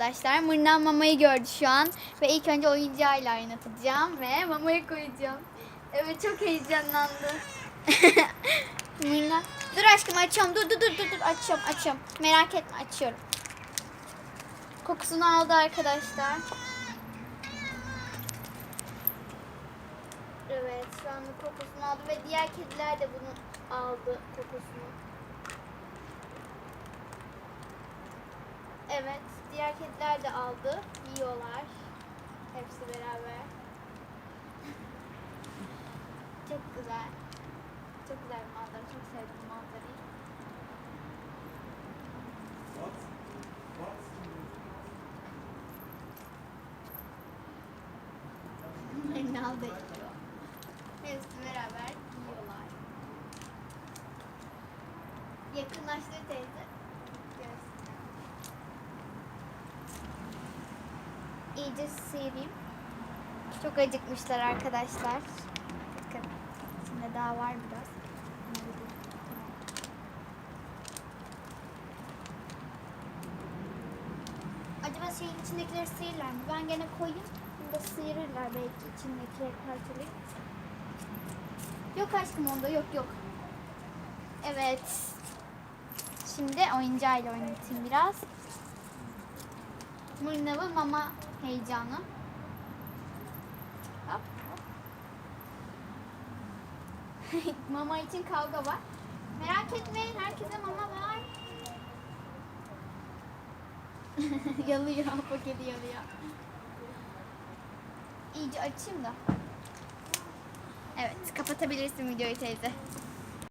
Arkadaşlar Mırna mamayı gördü şu an ve ilk önce oyuncağıyla oynatacağım ve mamayı koyacağım. Evet çok heyecanlandı. Mırna dur aşkım açıyorum dur dur dur dur dur açıyorum açıyorum merak etme açıyorum. Kokusunu aldı arkadaşlar. Evet şu anda kokusunu aldı ve diğer kediler de bunu aldı kokusunu. Evet, diğer kediler de aldı. Yiyorlar. Hepsi beraber. Çok güzel. Çok güzel bir manzara. Çok sevdim manzarayı. Elini aldı yiyor. Hepsi beraber yiyorlar. Yakınlaştır teyze. İyice sıyırayım. Çok acıkmışlar arkadaşlar. Bakın içinde daha var biraz. Acaba şeyin içindekileri sıyırırlar mı? Ben gene koyayım. Bunu da sıyırırlar belki içindekileri parçalayıp. Yok aşkım onda yok yok. Evet. Şimdi oyuncağıyla oynatayım biraz. Mırnavı mama heyecanı. Hop, hop. mama için kavga var. Merak etmeyin herkese mama var. yalıyor paketi yalıyor. İyice açayım da. Evet kapatabilirsin videoyu teyze.